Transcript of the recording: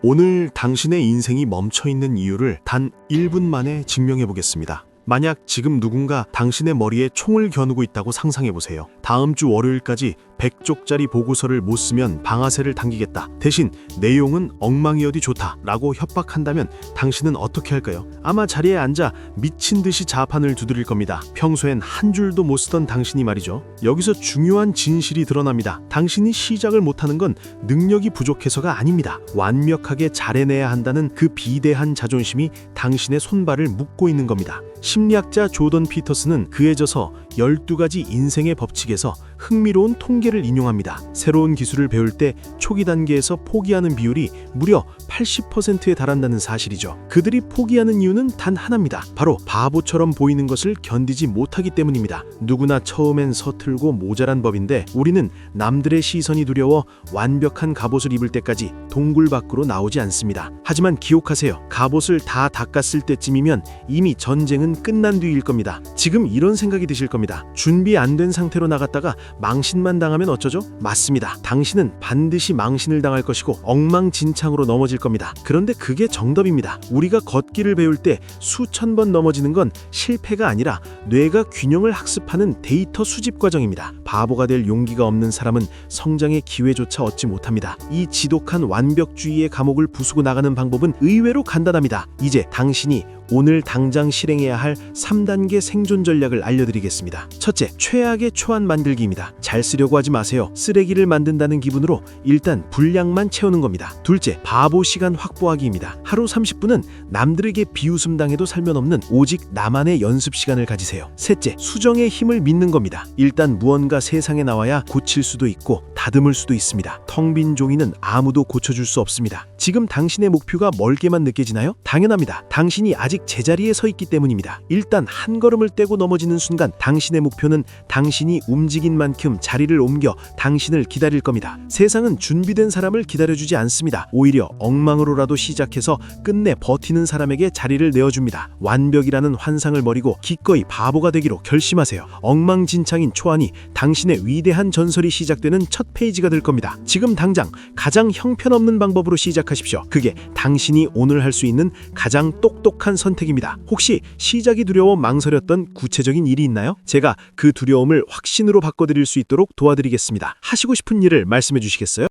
오늘 당신의 인생이 멈춰 있는 이유를 단 1분 만에 증명해 보겠습니다. 만약 지금 누군가 당신의 머리에 총을 겨누고 있다고 상상해 보세요. 다음 주 월요일까지 100쪽짜리 보고서를 못 쓰면 방아쇠를 당기겠다. 대신 내용은 엉망이어디 좋다. 라고 협박한다면 당신은 어떻게 할까요? 아마 자리에 앉아 미친 듯이 자판을 두드릴 겁니다. 평소엔 한 줄도 못 쓰던 당신이 말이죠. 여기서 중요한 진실이 드러납니다. 당신이 시작을 못하는 건 능력이 부족해서가 아닙니다. 완벽하게 잘해내야 한다는 그 비대한 자존심이 당신의 손발을 묶고 있는 겁니다. 심리학자 조던 피터스는 그에 져서 12가지 인생의 법칙에서 흥미로운 통계를 인용합니다. 새로운 기술을 배울 때 초기 단계에서 포기하는 비율이 무려 80%에 달한다는 사실이죠. 그들이 포기하는 이유는 단 하나입니다. 바로 바보처럼 보이는 것을 견디지 못하기 때문입니다. 누구나 처음엔 서툴고 모자란 법인데 우리는 남들의 시선이 두려워 완벽한 갑옷을 입을 때까지 동굴 밖으로 나오지 않습니다. 하지만 기억하세요. 갑옷을 다 닦았을 때쯤이면 이미 전쟁은 끝난 뒤일 겁니다. 지금 이런 생각이 드실 겁니다. 준비 안 된 상태로 나갔다가 망신만 당하면 어쩌죠? 맞습니다. 당신은 반드시 망신을 당할 것이고 엉망진창으로 넘어질 겁니다. 그런데 그게 정답입니다. 우리가 걷기를 배울 때 수천 번 넘어지는 건 실패가 아니라 뇌가 균형을 학습하는 데이터 수집 과정입니다. 바보가 될 용기가 없는 사람은 성장의 기회조차 얻지 못합니다. 이 지독한 완벽주의의 감옥을 부수고 나가는 방법은 의외로 간단합니다. 이제 당신이 오늘 당장 실행해야 할 3단계 생존 전략을 알려드리겠습니다. 첫째, 최악의 초안 만들기입니다. 잘 쓰려고 하지 마세요. 쓰레기를 만든다는 기분으로 일단 분량만 채우는 겁니다. 둘째, 바보 시간 확보하기입니다. 하루 30분은 남들에게 비웃음 당해도 살면 없는 오직 나만의 연습 시간을 가지세요. 셋째, 수정의 힘을 믿는 겁니다. 일단 무언가 세상에 나와야 고칠 수도 있고 다듬을 수도 있습니다. 텅 빈 종이는 아무도 고쳐줄 수 없습니다. 지금 당신의 목표가 멀게만 느껴지나요? 당연합니다. 당신이 아직 제자리에 서 있기 때문입니다. 일단 한 걸음을 떼고 넘어지는 순간 당신의 목표는 당신이 움직인 만큼 자리를 옮겨 당신을 기다릴 겁니다. 세상은 준비된 사람을 기다려주지 않습니다. 오히려 엉망으로라도 시작해서 끝내 버티는 사람에게 자리를 내어줍니다. 완벽이라는 환상을 버리고 기꺼이 바보가 되기로 결심하세요. 엉망진창인 초안이 당신의 위대한 전설이 시작되는 첫 페이지가 될 겁니다. 지금 당장 가장 형편없는 방법으로 시작하십시오. 그게 당신이 오늘 할 수 있는 가장 똑똑한 선택입니다. 혹시 시작이 두려워 망설였던 구체적인 일이 있나요? 제가 그 두려움을 확신으로 바꿔드릴 수 있도록 도와드리겠습니다. 하시고 싶은 일을 말씀해 주시겠어요?